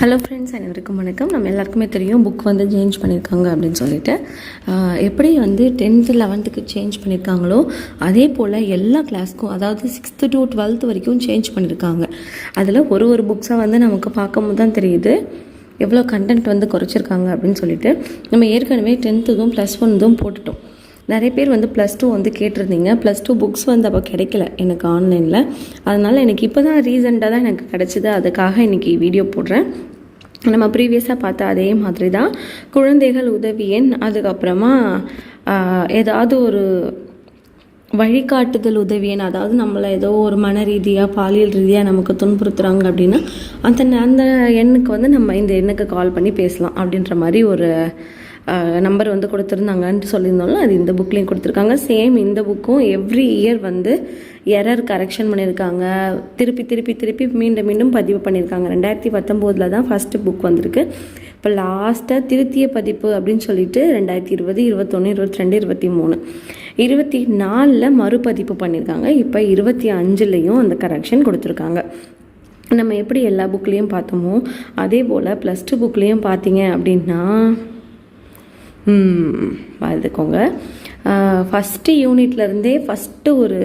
Hello friends அனைவருக்கும் வணக்கம். நம்ம எல்லாருக்குமே தெரியும் புக் வந்து சேஞ்ச் பண்ணியிருக்காங்க அப்படின்னு சொல்லிட்டு. எப்படி வந்து டென்த்து லெவன்த்துக்கு சேஞ்ச் பண்ணியிருக்காங்களோ அதே போல் எல்லா கிளாஸ்க்கும் அதாவது சிக்ஸ்த்து டு டுவெல்த் வரைக்கும் சேஞ்ச் பண்ணியிருக்காங்க அதில் ஒரு ஒரு புக்ஸாக வந்து நமக்கு பார்க்கும்போது தான் தெரியுது எவ்வளோ கண்டென்ட் வந்து குறைச்சிருக்காங்க அப்படின்னு சொல்லிட்டு. நம்ம ஏற்கனவே டென்த்துதும் ப்ளஸ் ஒன்தும் போட்டுட்டோம். நிறைய பேர் வந்து ப்ளஸ் டூ வந்து கேட்டிருந்தீங்க. ப்ளஸ் டூ புக்ஸ் வந்து அப்போ கிடைக்கல எனக்கு ஆன்லைனில் அதனால் எனக்கு இப்போ தான் ரீசெண்டாக தான் எனக்கு கிடச்சிது. அதுக்காக இன்றைக்கி வீடியோ போடுறேன். நம்ம ப்ரீவியஸாக பார்த்த அதே மாதிரி தான் குழந்தைகள் உதவி எண் அதுக்கப்புறமா ஏதாவது ஒரு வழிகாட்டுதல் உதவி எண் அதாவது நம்மளை ஏதோ ஒரு மன ரீதியாக பாலியல் ரீதியாக நமக்கு துன்புறுத்துகிறாங்க அப்படின்னா அந்த அந்த எண்ணுக்கு வந்து நம்ம இந்த எண்ணுக்கு கால் பண்ணி பேசலாம் அப்படின்ற மாதிரி ஒரு நம்பர் வந்து கொடுத்துருந்தாங்கன்ட்டு சொல்லியிருந்தோம்ல அது இந்த புக்லேயும் கொடுத்துருக்காங்க. சேம் இந்த புக்கும் எவ்ரி இயர் வந்து எரர் கரெக்ஷன் பண்ணியிருக்காங்க. திருப்பி திருப்பி திருப்பி மீண்டும் மீண்டும் பதிவு பண்ணியிருக்காங்க. ரெண்டாயிரத்தி பத்தொம்போதில் தான் ஃபஸ்ட்டு புக் வந்திருக்கு. இப்போ லாஸ்ட்டாக திருத்திய பதிப்பு அப்படின்னு சொல்லிட்டு ரெண்டாயிரத்தி இருபது இருபத்தொன்று இருபத்தி ரெண்டு இருபத்தி மூணு இருபத்தி நாலில் மறுபதிப்பு பண்ணியிருக்காங்க. இப்போ இருபத்தி அஞ்சுலேயும் அந்த கரெக்ஷன் கொடுத்துருக்காங்க. நம்ம எப்படி எல்லா புக்லேயும் பார்த்தோமோ அதே போல் ப்ளஸ் டூ புக்லேயும் பார்த்தீங்க அப்படின்னா பார்த்துக்கோங்க ஃபஸ்ட்டு யூனிட்லேருந்தே ஃபஸ்ட்டு ஒரு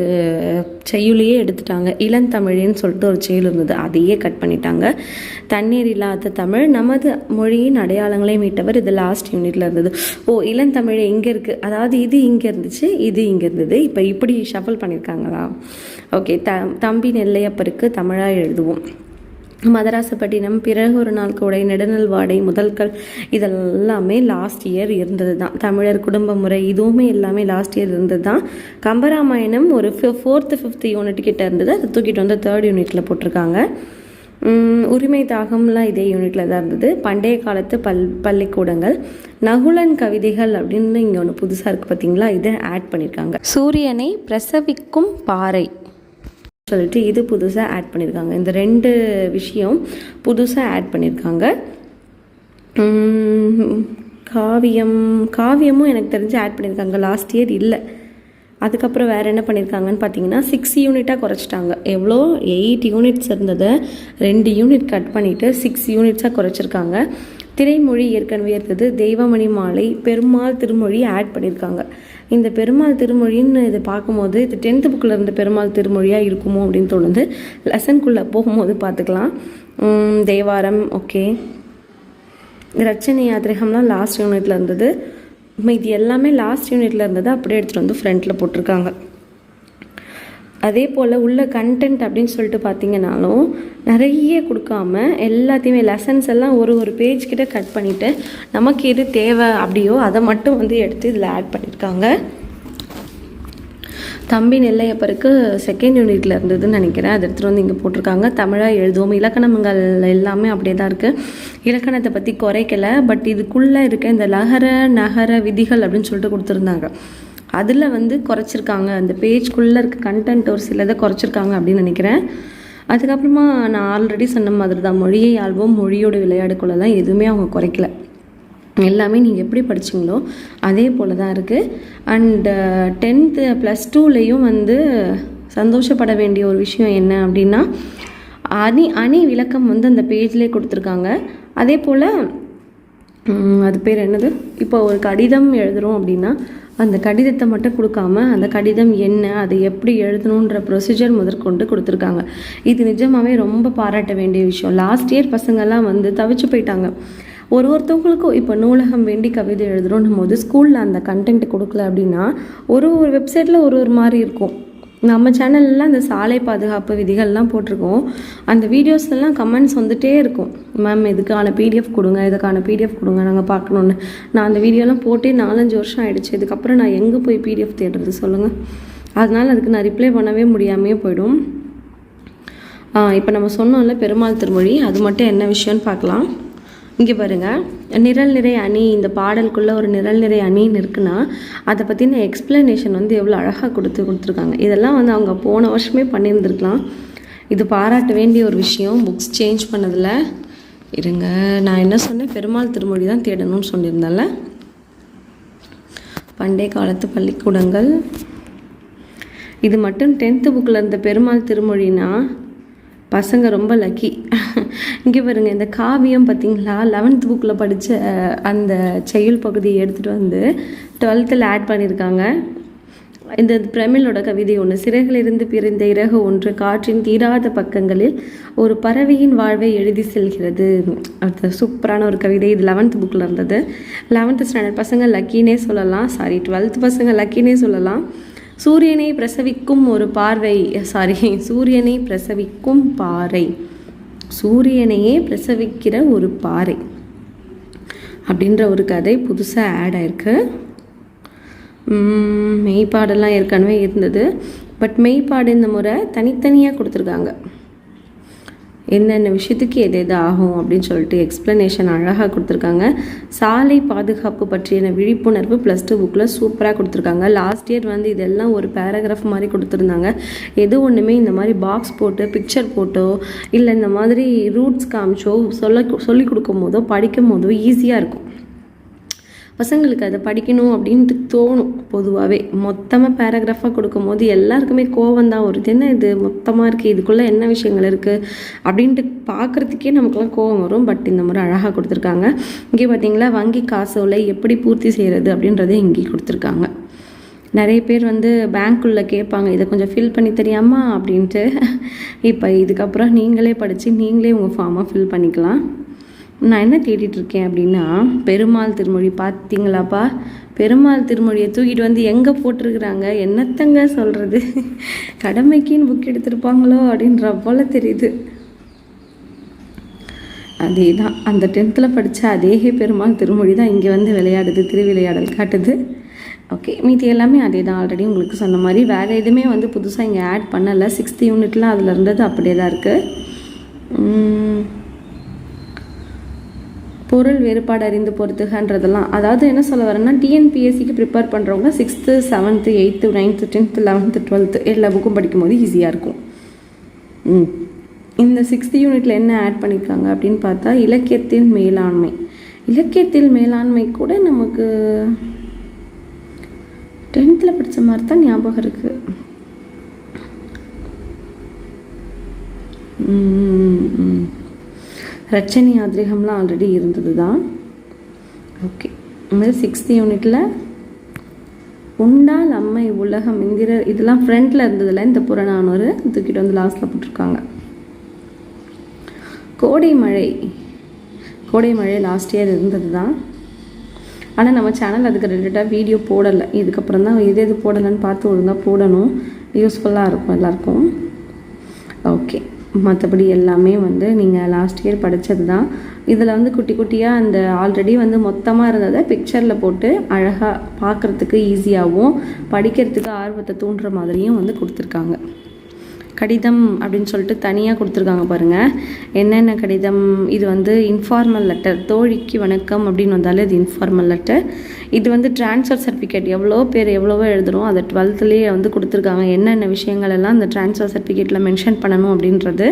செய்யுளியே எடுத்துட்டாங்க. இளந்தமிழ்னு சொல்லிட்டு ஒரு செயல் இருந்தது. அதையே கட் பண்ணிட்டாங்க. தண்ணீர் இல்லாத தமிழ் நமது மொழியின் அடையாளங்களை மீட்டவர் இது லாஸ்ட் யூனிட்ல இருந்தது. ஓ இளந்தமிழ் எங்கே இருக்குது அதாவது இது இங்கே இருந்துச்சு இது இங்கே இருந்தது. இப்போ இப்படி ஷஃபல் பண்ணியிருக்காங்களா ஓகே த தம்பி நெல்லையப்பருக்கு தமிழாக எழுதுவோம். மதராசப்பட்டினம் பிறகு ஒரு நாள் கூடை நெடுநல் வாடை முதல்கள் இதெல்லாமே லாஸ்ட் இயர் இருந்தது தான் தமிழர் குடும்ப முறை இதுவுமே எல்லாமே லாஸ்ட் இயர் இருந்தது தான் கம்பராமாயணம் ஒரு ஃபோர்த்து ஃபிஃப்த் யூனிட் கிட்ட இருந்தது. அதை தூக்கிட்டு வந்து தேர்ட் யூனிட்டில் போட்டிருக்காங்க. உரிமை தாகம்லாம் இதே யூனிட்ல தான் இருந்தது. பண்டைய காலத்து பல் பள்ளிக்கூடங்கள் நகுலன் கவிதைகள் அப்படின்னு இங்கே ஒன்று புதுசாக இருக்குது பார்த்தீங்களா இதை ஆட் பண்ணியிருக்காங்க சூரியனை பிரசவிக்கும் பாறை. சொல்லிட்டு இது புதுசாக ஆட் பண்ணியிருக்காங்க இந்த ரெண்டு விஷயம் புதுசாக ஆட் பண்ணியிருக்காங்க காவியம் காவியமும் எனக்கு தெரிஞ்சு ஆட் பண்ணியிருக்காங்க லாஸ்ட் இயர் இல்லை. அதுக்கப்புறம் வேறு என்ன பண்ணியிருக்காங்கன்னு பார்த்தீங்கன்னா சிக்ஸ் யூனிட்டாக குறைச்சிட்டாங்க. எவ்வளோ? எயிட் யூனிட்ஸ் இருந்ததை. ரெண்டு யூனிட் கட் பண்ணிவிட்டு சிக்ஸ் யூனிட்ஸாக குறைச்சிருக்காங்க. திரைமொழி ஏற்கனவே இருந்தது. தெய்வமணி மாலை பெருமாள் திருமொழி ஆட் பண்ணியிருக்காங்க இந்த பெருமாள் திருமொழின்னு இதை பார்க்கும்போது இது டென்த்து புக்கில் இருந்த பெருமாள் திருமொழியாக இருக்குமோ அப்படின்னு தோணுது. லெசனுக்குள்ளே போகும்போது பார்த்துக்கலாம். தேவாரம் ஓகே ரச்சனை யாத்திரகம்லாம் லாஸ்ட் யூனிட்டில் இருந்தது. இது எல்லாமே லாஸ்ட் யூனிட்டில் இருந்தது அப்படியே எடுத்துகிட்டு வந்து ஃப்ரண்ட்டில் போட்டிருக்காங்க. அதே போல் உள்ள கண்டென்ட் அப்படின்னு சொல்லிட்டு பார்த்தீங்கன்னாலும் நிறைய கொடுக்காம எல்லாத்தையுமே லெசன்ஸ் எல்லாம் ஒரு ஒரு பேஜ் கிட்ட கட் பண்ணிவிட்டு நமக்கு எது தேவை அப்படியோ அதை மட்டும் வந்து எடுத்து இதில் ஆட் பண்ணியிருக்காங்க தம்பி நெல்லையப்பருக்கு செகண்ட் யூனிட்ல இருந்ததுன்னு நினைக்கிறேன். அதை எடுத்துகிட்டு வந்து இங்கே போட்டிருக்காங்க. தமிழாக எழுதுவோம். இலக்கணங்கள் எல்லாமே அப்படியே தான் இருக்குது இலக்கணத்தை பற்றி குறைக்கல. பட் இதுக்குள்ளே இருக்க இந்த லகர நகர விதிகள் அப்படின்னு சொல்லிட்டு கொடுத்துருந்தாங்க. அதில் வந்து குறைச்சிருக்காங்க. அந்த பேஜ்குள்ளே இருக்க கண்டென்ட் ஒரு சிலதை குறைச்சிருக்காங்க அப்படின்னு நினைக்கிறேன். அதுக்கப்புறமா நான் ஆல்ரெடி சொன்ன மாதிரி தான் மொழியை ஆள்வோம் மொழியோட விளையாடுக்குள்ளெல்லாம் எதுவுமே அவங்க குறைக்கல. எல்லாமே நீங்கள் எப்படி படிச்சீங்களோ அதே போல் தான் இருக்குது அண்டு டென்த்து uh, ப்ளஸ் டூலேயும் வந்து சந்தோஷப்பட வேண்டிய ஒரு விஷயம் என்ன அப்படின்னா அணி அணி விளக்கம் வந்து அந்த பேஜ்லேயே கொடுத்துருக்காங்க. அதே போல் அது பேர் என்னது? இப்போ ஒரு கடிதம் எழுதுகிறோம் அப்படின்னா அந்த கடிதத்தை மட்டும் கொடுக்காம அந்த கடிதம் என்ன அதை எப்படி எழுதணுன்ற ப்ரொசீஜர் முதற்கொண்டு கொடுத்துருக்காங்க. இது நிஜமாவே ரொம்ப பாராட்ட வேண்டிய விஷயம். லாஸ்ட் இயர் பசங்கள்லாம் வந்து தவிச்சு போயிட்டாங்க. ஒரு ஒருத்தவங்களுக்கும் இப்போ நூலகம் வேண்டி கவிதை எழுதுகிறோன்னும் போது ஸ்கூலில் அந்த கண்டென்ட் கொடுக்கல அப்படின்னா ஒரு ஒரு வெப்சைட்டில் ஒரு ஒரு மாதிரி இருக்கும். நம்ம சேனலில் இந்த சாலை பாதுகாப்பு விதிகள்லாம் போட்டிருக்கோம். அந்த வீடியோஸ்லாம் கமெண்ட்ஸ் வந்துகிட்டே இருக்கும். மேம் இதுக்கான பிடிஎஃப் கொடுங்க இதுக்கான பிடிஎஃப் கொடுங்க நாங்கள் பார்க்கணுன்னு நான் அந்த வீடியோலாம் போட்டே நாலஞ்சு வருஷம் ஆகிடுச்சு இதுக்கப்புறம் நான் எங்கே போய் பிடிஎஃப் தேடுறது சொல்லுங்கள் அதனால் அதுக்கு நான் ரிப்ளை பண்ணவே முடியாமையே போயிடும். இப்போ நம்ம சொன்னோம்ல பெருமாள் திருமொழி அது மட்டும் என்ன விஷயம்னு பார்க்கலாம். இங்கே பாருங்க. நிரல் நிறை அணி இந்த பாடலுக்குள்ளே ஒரு நிரல் நிறை அணின்னு இருக்குன்னா அதை பற்றின எக்ஸ்பிளனேஷன் வந்து எவ்வளோ அழகாக கொடுத்து கொடுத்துருக்காங்க. இதெல்லாம் வந்து அவங்க போன வருஷமே பண்ணியிருந்துருக்கலாம். இது பாராட்ட வேண்டிய ஒரு விஷயம். புக்ஸ் சேஞ்ச் பண்ணதில். இருங்க நான் என்ன சொன்னேன்? பெருமாள் திருமொழி தான் தேடணும்னு சொல்லியிருந்தேன்ல? பண்டைய காலத்து பள்ளிக்கூடங்கள். இது மட்டும் டென்த்து புக்கில் இருந்த பெருமாள் திருமொழினா பசங்க ரொம்ப லக்கி இங்கே பாருங்கள் இந்த காவியம் பார்த்தீங்களா? லெவன்த் புக்கில் படித்த அந்த செயல் பகுதியை எடுத்துகிட்டு வந்து டுவெல்த்தில் ஆட் பண்ணியிருக்காங்க இந்த பிரமிழோட கவிதை ஒன்று சிறைகளிலிருந்து பிரிந்த இறகு ஒன்று காற்றின் தீராத பக்கங்களில் ஒரு பறவையின் வாழ்வை எழுதி செல்கிறது. அது சூப்பரான ஒரு கவிதை இது லெவன்த் புக்கில் இருந்தது. லெவன்த்து ஸ்டாண்டர்ட் பசங்க லக்கினே சொல்லலாம். சாரி டுவெல்த் பசங்க லக்கினே சொல்லலாம். சூரியனை பிரசவிக்கும் ஒரு பார்வை சாரி சூரியனை பிரசவிக்கும் பாறை. சூரியனையே பிரசவிக்கிற ஒரு பாறை. அப்படின்ற ஒரு கதை புதுசாக ஆட் ஆயிருக்கு. மெய்ப்பாடெல்லாம் ஏற்கனவே இருந்தது. பட் மெய்ப்பாடு இந்த முறை தனித்தனியாக கொடுத்துருக்காங்க. என்னென்ன விஷயத்துக்கு எது எது ஆகும் அப்படின்னு சொல்லிட்டு எக்ஸ்ப்ளனேஷன் அழகாக கொடுத்துருக்காங்க. சாலை பாதுகாப்பு பற்றியான விழிப்புணர்வு ப்ளஸ் டூ புக்கில் சூப்பராக கொடுத்துருக்காங்க. லாஸ்ட் இயர் வந்து இதெல்லாம் ஒரு பேராகிராஃப் மாதிரி கொடுத்துருந்தாங்க. எது ஒன்றுமே இந்த மாதிரி பாக்ஸ் போட்டு பிக்சர் போட்டோ இல்லை இந்த மாதிரி ரூட்ஸ் காமிச்சோ சொல்ல சொல்லி கொடுக்கும் போதோ படிக்கும் போதோ ஈஸியாக இருக்கும். பசங்களுக்கு அதை படிக்கணும் அப்படின்ட்டு தோணும் பொதுவாகவே மொத்தமாக பேராகிராஃபாக கொடுக்கும்போது எல்லாருக்குமே கோவம் தான் வருது. என்ன இது? மொத்தமாக இருக்குது இதுக்குள்ளே என்ன விஷயங்கள் இருக்குது அப்படின்ட்டு பார்க்குறதுக்கே நமக்குலாம் கோவம் வரும். பட் இந்த முறை அழகாக கொடுத்துருக்காங்க. இங்கே பார்த்தீங்களா வங்கி காசோலை எப்படி பூர்த்தி செய்கிறது அப்படின்றத இங்கே கொடுத்துருக்காங்க. நிறைய பேர் வந்து பேங்க்குள்ளே கேட்பாங்க. இதை கொஞ்சம் ஃபில் பண்ணி தெரியாமா? அப்படின்ட்டு. இப்போ இதுக்கப்புறம் நீங்களே படித்து நீங்களே உங்கள் ஃபார்மாக ஃபில் பண்ணிக்கலாம். நான் என்ன தேடிட்டு இருக்கேன் அப்படின்னா பெருமாள் திருமொழி. பார்த்தீங்களாப்பா பெருமாள் திருமொழியை தூக்கிட்டு வந்து எங்கே போட்டிருக்கிறாங்க? என்னத்தங்க சொல்கிறது கடமைக்குன்னு புக் எடுத்திருப்பாங்களோ அப்படின்ற போல் தெரியுது. அதே தான் அந்த டென்த்தில் படித்த அதே பெருமாள் திருமொழி தான் இங்கே வந்து விளையாடுது திருவிளையாடல் காட்டுது. ஓகே மீதி எல்லாமே அதே தான் ஆல்ரெடி உங்களுக்கு சொன்ன மாதிரி வேறு எதுவுமே வந்து புதுசாக இங்கே ஆட் பண்ணலை. சிக்ஸ்த் யூனிட்லாம் அதில் இருந்தது அப்படியே தான் இருக்குது பொருள் வேறுபாடு அறிந்து பொறுத்துகன்றதெல்லாம். அதாவது என்ன சொல்ல வரேன்னா டிஎன்பிஎஸ்சிக்கு ப்ரிப்பேர் பண்ணுறவங்க sixth seventh eighth ninth tenth eleventh twelfth எல்லா புக்கும் படிக்கும்போது ஈஸியாக இருக்கும். இந்த சிக்ஸ்த் யூனிட்டில் என்ன ஆட் பண்ணியிருக்காங்க அப்படின்னு பார்த்தா இலக்கியத்தின் மேலாண்மை. இலக்கியத்தில் மேலாண்மை கூட நமக்கு டென்த்தில் படித்த மாதிரி தான் ஞாபகம் இருக்குது ரச்சனி ஆதிரிகம்லாம் ஆல்ரெடி இருந்தது தான் ஓகே இந்த சிக்ஸ்த் யூனிட்டில் உண்டால் அம்மை உலகம் இந்திர இதெல்லாம் ஃப்ரண்ட்டில் இருந்ததில்ல இந்த புறநானூறு தூக்கிட்டு வந்து லாஸ்ட்டில் போட்டிருக்காங்க. கோடை மழை. கோடை மழை லாஸ்ட் இயர் இருந்தது தான் ஆனால் நம்ம சேனல் அதுக்கு ரிலேட்டடாக வீடியோ போடலை. இதுக்கப்புறம் தான் எது எது போடலைன்னு பார்த்து ஒழுங்காக போடணும். யூஸ்ஃபுல்லாக இருக்கும் எல்லாருக்கும். ஓகே மற்றபடி எல்லாமே வந்து நீங்கள் லாஸ்ட் இயர் படித்தது தான் இதில் வந்து குட்டி குட்டியாக அந்த ஆல்ரெடி வந்து மொத்தமாக இருந்ததை பிக்சரில் போட்டு அழகாக பார்க்குறதுக்கு ஈஸியாகவும் படிக்கிறதுக்கு ஆர்வத்தை தூண்டுற மாதிரியும் வந்து கொடுத்துருக்காங்க. கடிதம் அப்படின்னு சொல்லிட்டு தனியாக கொடுத்துருக்காங்க பாருங்கள் என்னென்ன கடிதம்? இது வந்து இன்ஃபார்மல் லெட்டர் தோழிக்கு வணக்கம் அப்படின்னு வந்தாலே இது இன்ஃபார்மல் லெட்டர் இது வந்து ட்ரான்ஸ்ஃபர் சர்டிஃபிகேட் எவ்வளோ பேர் எவ்வளவோ எழுதுகிறோம் அதை டுவெல்த்துலேயே வந்து கொடுத்துருக்காங்க. என்னென்ன விஷயங்கள் எல்லாம் அந்த ட்ரான்ஸ்ஃபர் சர்டிஃபிகேட்டில் மென்ஷன் பண்ணணும் அப்படின்றது.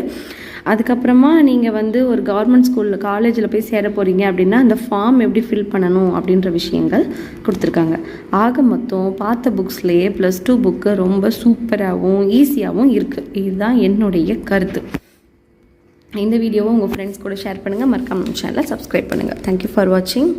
அதுக்கப்புறமா நீங்கள் வந்து ஒரு கவர்மெண்ட் ஸ்கூலில் காலேஜில் போய் சேர போகிறீங்க அப்படின்னா அந்த ஃபார்ம் எப்படி ஃபில் பண்ணணும் அப்படின்ற விஷயங்கள் கொடுத்துருக்காங்க. ஆக மொத்தம் பார்த்த புக்ஸ்லேயே ப்ளஸ் டூ புக்கு ரொம்ப சூப்பராகவும் ஈஸியாகவும் இருக்குது இதுதான் என்னுடைய கருத்து. இந்த வீடியோவை உங்கள் ஃப்ரெண்ட்ஸ் கூட ஷேர் பண்ணுங்கள் மறக்காம சேனலை சப்ஸ்கிரைப் பண்ணுங்கள் தேங்க்யூ ஃபார் வாட்சிங்